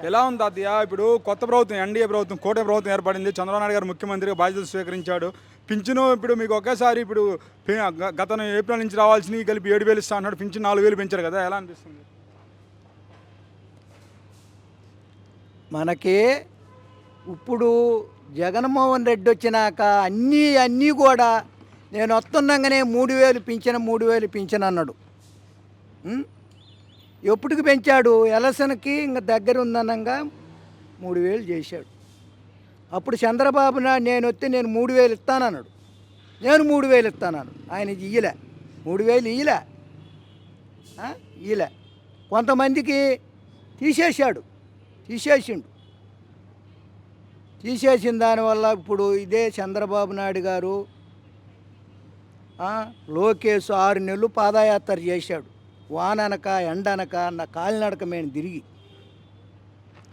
ఎలా ఉంది తాతయ్య ఇప్పుడు కొత్త ప్రభుత్వం ఎన్డీఏ ప్రభుత్వం కూటమి ప్రభుత్వం ఏర్పడింది. చంద్రబాబు నాయుడు గారు ముఖ్యమంత్రిగా బాధ్యతలు స్వీకరించాడు. పింఛను ఇప్పుడు మీకు ఒకేసారి ఇప్పుడు గత ఏప్రిల్ నుంచి రావాల్సినవి కలిపి ఏడు వేలు ఇస్తా అన్నాడు. పింఛన్ నాలుగు వేలు పెంచారు కదా ఎలా అనిపిస్తుంది? మనకి ఇప్పుడు జగన్మోహన్ రెడ్డి వచ్చినాక అన్నీ అన్నీ కూడా నేను వస్తుండగానే మూడు వేలు పింఛను మూడు వేలు పింఛను అన్నాడు. ఎప్పటికి పెంచాడు? ఎలసన్కి ఇంకా దగ్గర ఉందనంగా మూడు వేలు చేశాడు. అప్పుడు చంద్రబాబు నాయుడు నేను వస్తే నేను మూడు వేలు ఇస్తానన్నాడు. నేను మూడు వేలు ఇస్తానన్నాడు. ఆయన ఇయ్యలే. మూడు వేలు ఇయ్యలే. ఇయ్యలే. కొంతమందికి తీసేశాడు. తీసేసిండు. తీసేసిన దానివల్ల ఇప్పుడు ఇదే చంద్రబాబు నాయుడు గారు లోకేష్ ఆరు నెలలు పాదయాత్ర చేశాడు. వాననక ఎండనక నా కాలినడక మేము తిరిగి.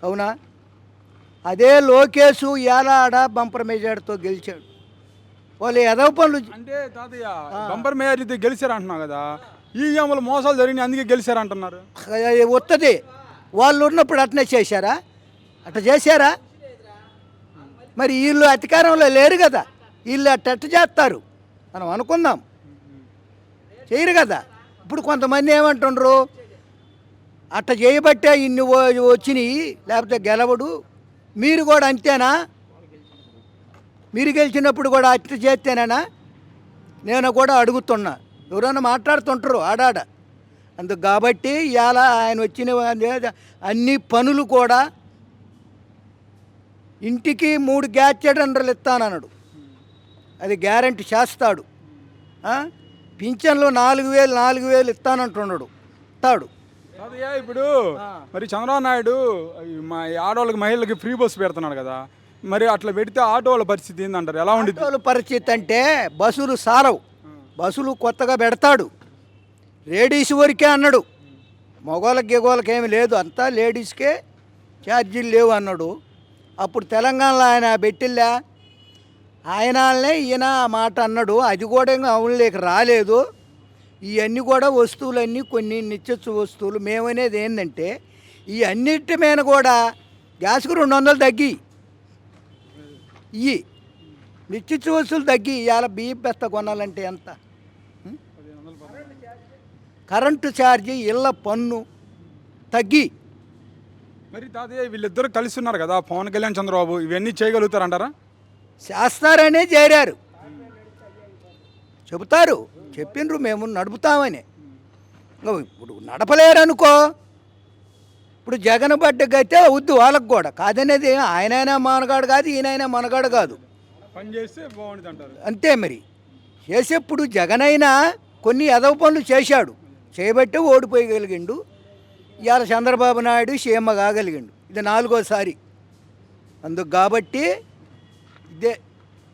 అవునా? అదే లోకేష్ ఏలాడ బంపర్ మెజార్టీతో గెలిచాడు. వాళ్ళు ఎదవ పనులు అంటే తాతయ్య బంపర్ మేయర్ గెలిచారు అంటున్నావు కదా ఈ అమలు మోసాలు జరిగినాయి అందుకే గెలిచారు అంటున్నారు వస్తుంది వాళ్ళు ఉన్నప్పుడు అట్నే చేశారా? అట్లా చేశారా? మరి వీళ్ళు అధికారంలో లేరు కదా వీళ్ళు అట్ట చేస్తారు. మనం అనుకుందాం. చేయరు కదా? ఇప్పుడు కొంతమంది ఏమంటుండ్రు? అట్ట చేయబట్టే ఇన్ని వచ్చినాయి లేకపోతే గెలవడు. మీరు కూడా అంతేనా? మీరు గెలిచినప్పుడు కూడా అట్ట చేస్తేనేనా? నేను కూడా అడుగుతున్నా. ఎవరైనా మాట్లాడుతుంటారు ఆడాడ అందుకు కాబట్టి ఇవాళ ఆయన వచ్చిన అన్ని పనులు కూడా ఇంటికి మూడు గ్యాస్ సిలిండర్లు ఇస్తానన్నాడు. అది గ్యారంటీ చేస్తాడు. పింఛన్లు నాలుగు వేలు నాలుగు వేలు ఇస్తానంటున్నాడు. ఇస్తాడు. తాతయ్య ఇప్పుడు మరి చంద్రబాబు నాయుడు మా ఆడవాళ్ళకి మహిళలకి ఫ్రీ బస్సు పెడుతున్నాడు కదా. మరి అట్లా పెడితే ఆటో వాళ్ళ పరిస్థితి ఏందంటారు? ఎలా ఉండిద్ది? ఆటోల పరిస్థితి అంటే బస్సులు సారవు. బస్సులు కొత్తగా పెడతాడు. లేడీస్ వరకే అన్నాడు. మగవాళ్ళకి గిగోళ్ళకి ఏమి లేదు. అంతా లేడీస్కే ఛార్జీలు లేవు అన్నాడు. అప్పుడు తెలంగాణలో ఆయన పెట్టిల్లా? ఆయననే ఈయన మాట అన్నాడు. అది కూడా ఇంకా అవునులేక రాలేదు. ఇవన్నీ కూడా వస్తువులన్నీ కొన్ని నిత్యత్వ వస్తువులు. మేమనేది ఏంటంటే ఈ అన్నిటి మీద కూడా గ్యాస్కు రెండు వందలు తగ్గి ఇవి నిత్యత్వ వస్తువులు తగ్గి ఇవాళ బియ్యం పెత్త కొనాలంటే ఎంత? కరెంటు ఛార్జీ ఇళ్ళ పన్ను తగ్గి మరి తాతయ్య వీళ్ళిద్దరు కలిసి ఉన్నారు కదా పవన్ కళ్యాణ్ చంద్రబాబు. ఇవన్నీ చేయగలుగుతారంటారా? చేస్తారనే చేరారు. చెబుతారు చెప్పిండ్రు మేము నడుపుతామని. ఇప్పుడు నడపలేరు అనుకో ఇప్పుడు జగన్ బడ్డకైతే అవుద్ది వాళ్ళకు కూడా. కాదనేది ఆయనైనా మనగాడు కాదు ఈయనైనా మనగాడు కాదు. అంతే మరి. చేసేప్పుడు జగన్ అయినా కొన్ని ఎదవ పనులు చేశాడు. చేయబట్టే ఓడిపోయగలిగిండు. ఇవాళ చంద్రబాబు నాయుడు సీఎం కాగలిగిండు. ఇది నాలుగోసారి. అందుకు కాబట్టి ఇదే